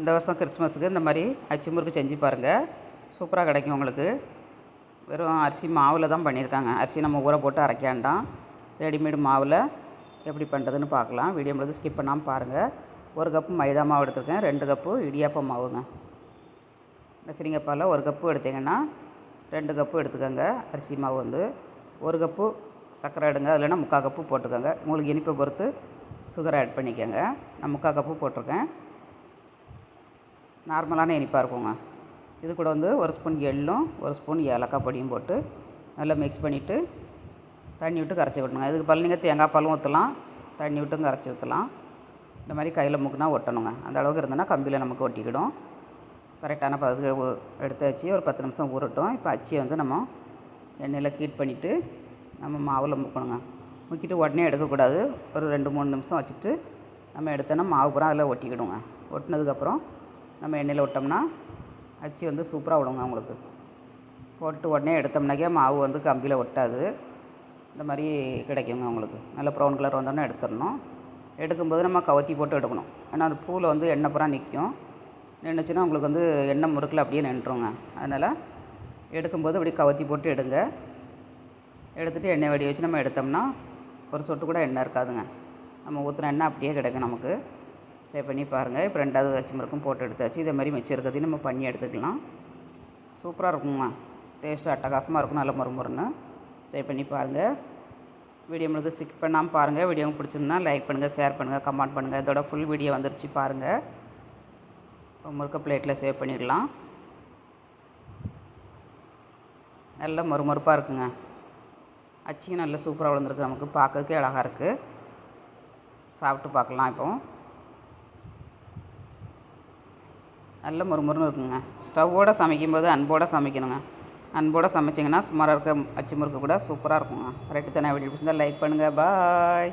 இந்த வருஷம் கிறிஸ்மஸுக்கு இந்த மாதிரி அச்சு முறுக்கு செஞ்சு பாருங்கள் சூப்பராக கிடைக்கும் உங்களுக்கு. வெறும் அரிசி மாவில் தான் பண்ணியிருக்காங்க. அரிசி நம்ம ஊற போட்டு அரைக்க வேண்டாம். ரெடிமேடு மாவில் எப்படி பண்ணுறதுன்னு பார்க்கலாம். வீடியோ முழுது ஸ்கிப் பண்ணாமல் பாருங்கள் ஒரு கப்பு மைதா மாவு எடுத்துருக்கேன். ரெண்டு கப்பு இடியாப்ப மாவுங்க. நெசரிங்கப்பால் ஒரு கப்பு எடுத்தீங்கன்னா ரெண்டு கப்பு எடுத்துக்கோங்க. அரிசி மாவு வந்து ஒரு கப்பு சர்க்கரை எடுங்க. அதில்னா முக்கால் கப்பு போட்டுக்கோங்க. உங்களுக்கு இனிப்பை பொறுத்து சுகர் ஆட் பண்ணிக்கோங்க. நான் முக்கால் கப்பு போட்டிருக்கேன். நார்மலான இனிப்பாக இருக்குங்க. இது கூட வந்து ஒரு ஸ்பூன் எள்ளும் ஒரு ஸ்பூன் ஏலக்காய் பொடியும் போட்டு நல்லா மிக்ஸ் பண்ணிவிட்டு தண்ணி விட்டு கரைச்சி விட்டணுங்க இதுக்கு பல் நீங்கள் தேங்காய் பாலும் ஊற்றலாம் தண்ணி விட்டும் கரைச்சி ஊற்றலாம் இந்த மாதிரி கையில் முக்குனா ஒட்டணுங்க. அந்த அளவுக்கு இருந்ததுன்னா கம்பியில் நமக்கு ஒட்டிக்கிடும். கரெக்டான பதத்துக்கு எடுத்து வச்சு ஒரு பத்து நிமிஷம் ஊறட்டும். இப்போ அச்சியை வந்து நம்ம எண்ணெயில் ஹீட் பண்ணிவிட்டு நம்ம மாவில் முக்கணுங்க. முக்கிட்டு உடனே எடுக்கக்கூடாது. ஒரு ரெண்டு மூணு நிமிஷம் வச்சுட்டு நம்ம எடுத்தோன்னா மாவு பூரா அதில் ஒட்டிக்கிடுங்க. ஒட்டினதுக்கப்புறம் நம்ம எண்ணெயில் விட்டோம்னா அச்சு வந்து சூப்பராக விடுங்க அவங்களுக்கு. போட்டு உடனே எடுத்தோம்னாக்கே மாவு வந்து கம்பியில் ஒட்டாது. இந்த மாதிரி கிடைக்குங்க அவங்களுக்கு. நல்ல ப்ரௌன் கலர் வந்தோடனே எடுத்துடணும். எடுக்கும்போது நம்ம கவத்தி போட்டு எடுக்கணும். ஏன்னா அந்த பூவில் வந்து எண்ணெய் பூரா நிற்கும். நின்றுச்சுன்னா உங்களுக்கு வந்து எண்ணெய் முறுக்கில் அப்படியே நின்றுருங்க. அதனால் எடுக்கும்போது அப்படி கவத்தி போட்டு எடுங்க. எடுத்துகிட்டு எண்ணெய் வடி வச்சு நம்ம எடுத்தோம்னா ஒரு சொட்டு கூட எண்ணெய் இருக்காதுங்க. நம்ம ஊற்றுன எண்ணெய் அப்படியே கிடைக்கும் நமக்கு. ட்ரை பண்ணி பாருங்கள் இப்போ ரெண்டாவது அச்சு முறுக்கும் போட்டு எடுத்தாச்சு. இதே மாதிரி மிச்சம் இருக்கிறதையும் நம்ம பண்ணி எடுத்துக்கலாம். சூப்பராக இருக்குங்க டேஸ்ட்டு அட்டகாசமாக இருக்கும். நல்ல முறுமுறுன்னு ட்ரை பண்ணி பாருங்கள் வீடியோ முழுக்க ஸ்கிப் பண்ணாமல் பாருங்கள் வீடியோ பிடிச்சிருந்தா லைக் பண்ணுங்கள் ஷேர் பண்ணுங்கள் கமெண்ட் பண்ணுங்கள் இதோட ஃபுல் வீடியோ வந்துருச்சு பாருங்கள் இப்போ முறுக்க பிளேட்டில் சேவ் பண்ணிடலாம். நல்ல மறுமறுப்பாக இருக்குங்க. அச்சியும் நல்ல சூப்பராக விழுந்துருக்கு நமக்கு பார்க்கறதுக்கே அழகாக இருக்குது சாப்பிட்டு பார்க்கலாம் இப்போ. நல்ல முறுமுறுன்னு இருக்குங்க. ஸ்டவ்வோடு சமைக்கும்போது அன்போடு சமைக்கணுங்க. அன்போடு சமைச்சிங்கன்னா சுமாராக இருக்க அச்சு முறுக்கு கூட சூப்பராக இருக்குங்க. கரெக்டு தானே வீடியோ பிடிச்சிருந்தால் லைக் பண்ணுங்கள் பாய்